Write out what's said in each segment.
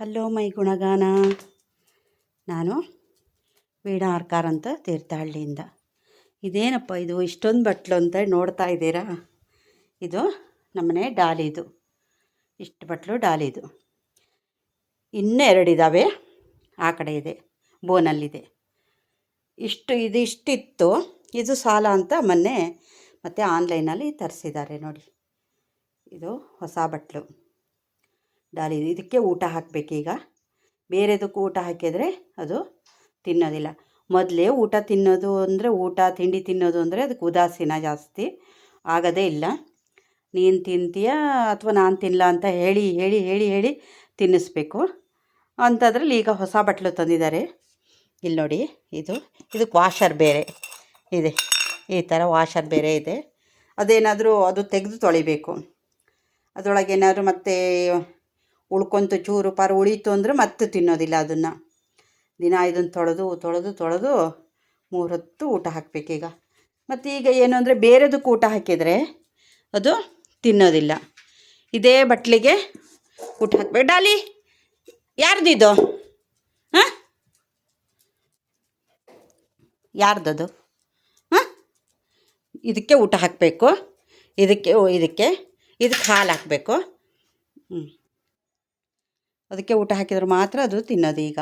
Hello my ಗುಣಗಾನ. ನಾನು ವೀಣಾ ಆರ್ಕಾರ್ ಅಂತ ತೀರ್ಥಹಳ್ಳಿಯಿಂದ. ಇದೇನಪ್ಪ ಇದು? ಇಷ್ಟೊಂದು ಬಟ್ಲು ಅಂತ ನೋಡ್ತಾ ಇದ್ದೀರಾ? ಇದು ನಮ್ಮನೆ ಡಾಲಿದು. ಇಷ್ಟು ಬಟ್ಲು ಡಾಲಿದು. ಇನ್ನೂ ಎರಡಿದ್ದಾವೆ ಆ ಕಡೆ ಇದೆ. ಬೋನಲ್ಲಿದೆ. ಇಷ್ಟು ಇದು ಇಷ್ಟಿತ್ತು. ಇದು ಸಾಲ ಅಂತ ಮೊನ್ನೆ ಮತ್ತು ಆನ್ಲೈನಲ್ಲಿ ತರಿಸಿದ್ದಾರೆ ನೋಡಿ. ಇದು ಹೊಸ ಬಟ್ಲು. ಡಾಲಿ ಇದಕ್ಕೆ ಊಟ ಹಾಕಬೇಕೀಗ ಬೇರೆದಕ್ಕೂ ಊಟ ಹಾಕಿದರೆ ಅದು ತಿನ್ನೋದಿಲ್ಲ. ಮೊದಲೇ ಊಟ ತಿನ್ನೋದು ಅಂದರೆ ಊಟ, ತಿಂಡಿ ತಿನ್ನೋದು ಅಂದರೆ ಅದಕ್ಕೆ ಉದಾಸೀನ ಜಾಸ್ತಿ. ಆಗೋದೇ ಇಲ್ಲ. ನೀನು ತಿಂತೀಯ ಅಥವಾ ನಾನು ತಿನ್ನಲ್ಲ ಅಂತ ಹೇಳಿ ಹೇಳಿ ಹೇಳಿ ಹೇಳಿ ತಿನ್ನಿಸ್ಬೇಕು. ಅಂಥದ್ರಲ್ಲಿ ಈಗ ಹೊಸ ಬಟ್ಲು ತಂದಿದ್ದಾರೆ. ಇಲ್ಲಿ ನೋಡಿ ಇದು. ಇದಕ್ಕೆ ವಾಷರ್ ಬೇರೆ ಇದೆ. ಈ ಥರ ವಾಷರ್ ಬೇರೆ ಇದೆ. ಅದೇನಾದರೂ ಅದು ತೆಗೆದು ತೊಳಿಬೇಕು. ಅದರೊಳಗೆ ಏನಾದರೂ ಮತ್ತೆ ಉಳ್ಕೊಂತು ಚೂರು ಪಾರು ಉಳೀತು ಅಂದರೆ ಮತ್ತೆ ತಿನ್ನೋದಿಲ್ಲ ಅದನ್ನು. ದಿನ ಇದನ್ನು ತೊಳೆದು ತೊಳೆದು ತೊಳೆದು ಮೂರು ಹೊತ್ತು ಊಟ ಹಾಕಬೇಕೀಗ ಮತ್ತು ಈಗ ಏನು ಅಂದರೆ ಬೇರೆದಕ್ಕೆ ಊಟ ಹಾಕಿದರೆ ಅದು ತಿನ್ನೋದಿಲ್ಲ. ಇದೇ ಬಟ್ಲಿಗೆ ಊಟ ಹಾಕ್ಬೇಕು. ಡಾಲಿ, ಯಾರ್ದಿದು? ಹಾಂ? ಯಾರ್ದದು? ಹಾಂ? ಇದಕ್ಕೆ ಊಟ ಹಾಕಬೇಕು. ಇದಕ್ಕೆ ಇದಕ್ಕೆ ಇದಕ್ಕೆ ಹಾಲು ಹಾಕಬೇಕು. ಹ್ಞೂ ಅದಕ್ಕೆ ಊಟ ಹಾಕಿದ್ರೆ ಮಾತ್ರ ಅದು ತಿನ್ನೋದು ಈಗ.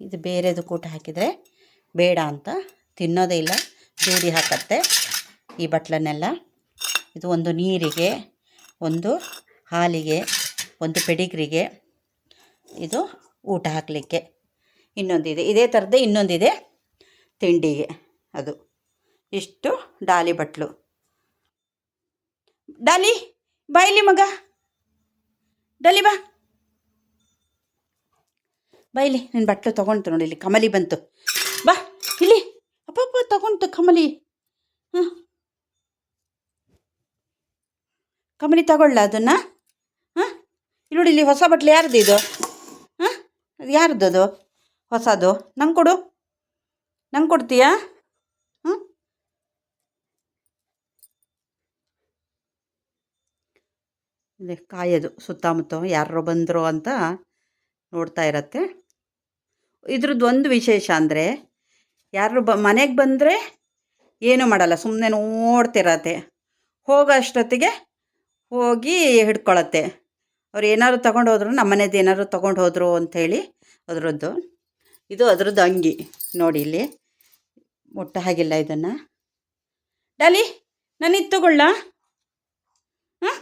ಇದೆ. ಬೇರೆದು ಊಟ ಹಾಕಿದರೆ ಬೇಡ ಅಂತ. ತಿನ್ನೋದೇ ಇಲ್ಲ. ದೂಡಿ ಹಾಕತ್ತೆ ಈ ಬಟ್ಲನ್ನೆಲ್ಲ. ಇದು ಒಂದು ನೀರಿಗೆ, ಒಂದು ಹಾಲಿಗೆ, ಒಂದು ಪೆಡಿಗ್ರಿಗೆ ಇದು ಊಟ ಹಾಕಲಿಕ್ಕೆ. ಇನ್ನೊಂದಿದೆ. ಇದೇ ಥರದ್ದೇ ಇನ್ನೊಂದಿದೆ ತಿಂಡಿಗೆ ಅದು. ಇಷ್ಟು ಡಾಲಿ ಬಟ್ಲು. ಡಾಲಿ ಬಾ ಇಲ್ಲಿ ಮಗ. ಡಲಿ ಬಾ. ಬಾ ಇಲ್ಲಿ ನಿನ್ನ ಬಟ್ಲು ತೊಗೊಂತು ನೋಡಿ ಇಲ್ಲಿ, ಕಮಲಿ ಬಂತು. ಬಾ, ಇಲ್ಲಿ. ಅಪ್ಪ ಅಪ್ಪ ತಗೊಂತು ಕಮಲಿ. ಹಾಂ ಕಮಲಿ ತಗೊಳ್ಳ ಅದನ್ನು? ಹಾಂ? ಇಲ್ಲಿ ನೋಡಿ, ಇಲ್ಲಿ ಹೊಸ ಬಟ್ಲು ಯಾರ್ದು ಇದು? ಹಾಂ? ಅದು ಯಾರ್ದು ಅದು? ಹೊಸದು? ನಂಗೆ ಕೊಡು. ನಂಗೆ ಕೊಡ್ತೀಯಾ ಹಾಂ ಇದೆ ಕಾಯೋದು ಸುತ್ತಮುತ್ತ ಯಾರು ಬಂದರು ಅಂತ ನೋಡ್ತಾ ಇರತ್ತೆ. ಇದ್ರದ್ದು ಒಂದು ವಿಶೇಷ ಅಂದರೆ ಯಾರು ಬ, ಮನೆಗೆ ಬಂದರೆ ಏನೂ ಮಾಡಲ್ಲ ಸುಮ್ಮನೆ ನೋಡ್ತಿರತ್ತೆ. ಹೋಗೋ ಅಷ್ಟೊತ್ತಿಗೆ ಹೋಗಿ ಹಿಡ್ಕೊಳತ್ತೆ. ಅವ್ರು ಏನಾದ್ರು ತೊಗೊಂಡು ಹೋದ್ರು, ನಮ್ಮ ಮನೇದು ಏನಾದ್ರು ತೊಗೊಂಡು ಹೋದರು ಅಂಥೇಳಿ ಅದರದ್ದು. ಇದು ಅದರದ್ದು ಅಂಗಿ ನೋಡಿ ಇಲ್ಲಿ. ಮುಟ್ಟ ಹಾಗಿಲ್ಲ ಇದನ್ನು. ಡಾಲಿ, ನಾನು ಇದು ತಗೊಳ್ಳ? ಹಾಂ